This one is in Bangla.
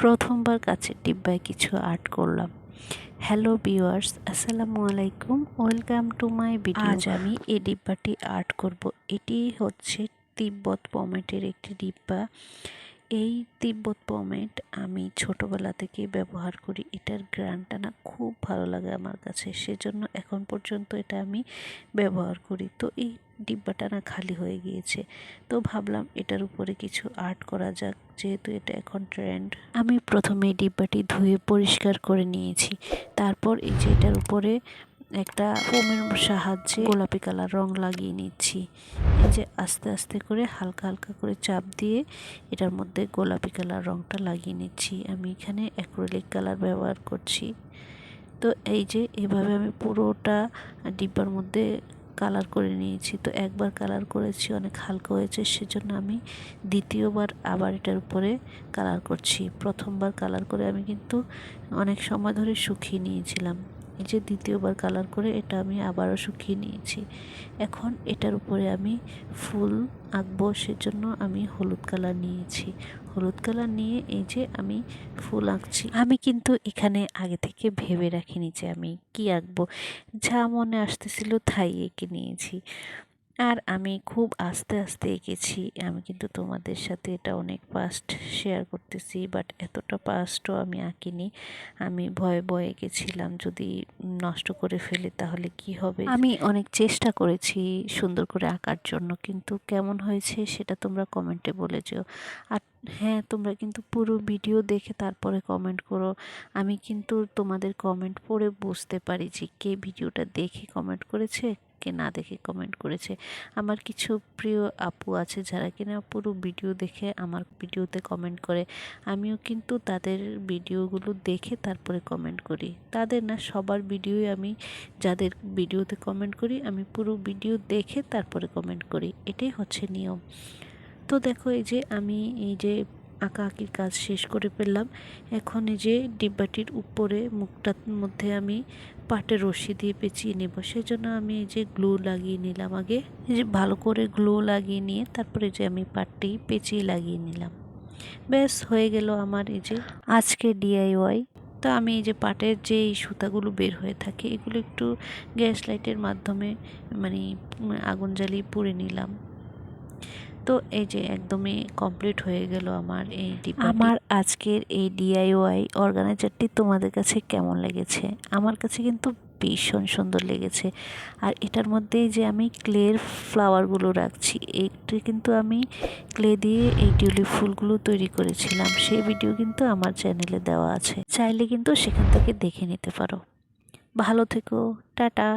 প্রথমবার কাছের ডিব্বায় কিছু আর্ট করলাম। হ্যালো ভিউয়ার্স আসসালামু আলাইকুম। ওয়েলকাম টু মাই ভিডিও আজ আমি এই ডিব্বাটি আর্ট করব। এটি হচ্ছে তিব্বত পমেটের একটি ডিব্বা। এই তিব্বত পমেট আমি ছোটোবেলা থেকে ব্যবহার করি। এটার গ্রানটা না খুব ভালো লাগে আমার কাছে। সেজন্য এখন পর্যন্ত এটা আমি ব্যবহার করি। তো এই ডিব্বাটা না খালি হয়ে গিয়েছে। তো ভাবলাম এটার উপরে কিছু আর্ট করা যাক। যেহেতু এটা এখন ট্রেন্ড আমি প্রথমে ডিব্বাটি ধুয়ে পরিষ্কার করে নিয়েছি। তারপর এই যে এটার উপরে একটা ফোমের সাহায্যে গোলাপি কালার রং লাগিয়ে নিচ্ছি। এই যে আস্তে আস্তে করে হালকা হালকা করে চাপ দিয়ে এটার মধ্যে গোলাপি কালার রংটা লাগিয়ে নিচ্ছি। আমি এখানে অ্যাক্রিলিক কালার ব্যবহার করছি। তো এই যে এভাবে আমি পুরোটা ডিব্বার মধ্যে কালার করে নিয়েছি। তো একবার কালার করেছি, অনেক হালকা হয়েছে, সেজন্য আমি দ্বিতীয়বার আবার এটার উপরে কালার করছি। প্রথমবার কালার করে আমি কিন্তু অনেক সময় ধরে শুকিয়ে নিয়েছিলাম। এই যে দ্বিতীয়বার কালার করে এটা আমি আবারও শুকিয়ে নিয়েছি। এখন এটার উপরে আমি ফুল আঁকবো, সেজন্য আমি হলুদ কালার নিয়েছি। হলুদ কালার নিয়ে এই যে আমি ফুল আঁকছি। আমি কিন্তু এখানে আগে থেকে ভেবে রাখিনি যে আমি কি আঁকবো। যা মনে আসতেছিল তাই এঁকে নিয়েছি। আর আমি খুব আস্তে আস্তে এঁকেছি আমি কিন্তু তোমাদের সাথে এটা অনেক পাস্ট শেয়ার করতেছি বাট এতটা পাস্টও আমি আঁকিনি। আমি ভয়ে ভয়ে এঁকেছিলাম যদি নষ্ট করে ফেলি তাহলে কি হবে? আমি অনেক চেষ্টা করেছি সুন্দর করে আঁকার জন্য, কিন্তু কেমন হয়েছে সেটা তোমরা কমেন্টে বলে যেও। আর হ্যাঁ তোমরা কিন্তু পুরো ভিডিও দেখে তারপরে কমেন্ট করো। আমি কিন্তু তোমাদের কমেন্ট পড়ে বুঝতে পারি যে কে ভিডিওটা দেখে কমেন্ট করেছে। কে না দেখে কমেন্ট করেছে। আমার কিছু প্রিয় আপু আছে যারা কিনা পুরো ভিডিও দেখে, আমার ভিডিওতে কমেন্ট করে। আমিও কিন্তু তাদের ভিডিওগুলো দেখে তারপরে কমেন্ট করি। তাদের না সবার ভিডিওই আমি যাদের ভিডিওতে কমেন্ট করি, আমি পুরো ভিডিও দেখে তারপরে কমেন্ট করি। এটাই হচ্ছে নিয়ম। তো দেখো এই যে আমি এই যে আঁকা আঁকির কাজ শেষ করে ফেললাম। এখন এই যে ডিব্বাটির উপরে মুখটার মধ্যে আমি পাটের রশি দিয়ে পেঁচিয়ে নেব, সেজন্য আমি এই যে গ্লু লাগিয়ে নিলাম আগে। এই যে ভালো করে গ্লু লাগিয়ে নিয়ে তারপরে যে আমি পাটটি পেঁচিয়ে লাগিয়ে নিলাম। ব্যাস, হয়ে গেল আমার এই যে আজকে ডিআইওয়াই। তো আমি এই যে পাটের যে সুতাগুলো বের হয়ে থাকে, এগুলো একটু গ্যাস লাইটের মাধ্যমে মানে আগুন জ্বালিয়ে পুড়ে নিলাম। তো এই যে একদমই কমপ্লিট হয়ে গেল আমার এই আমার আজকের এই ডিআইওয়াই অর্গানাইজারটি তোমাদের কাছে কেমন লেগেছে? আমার কাছে কিন্তু ভীষণ সুন্দর লেগেছে। আর এটার মধ্যেই যে আমি ক্লের ফ্লাওয়ারগুলো রাখছি একটি কিন্তু আমি ক্লে দিয়ে এই টিউলিপ ফুলগুলো তৈরি করেছিলাম। সেই ভিডিও কিন্তু আমার চ্যানেলে দেওয়া আছে। চাইলে কিন্তু সেখান থেকে দেখে নিতে পারো। ভালো থেকো, টাটা।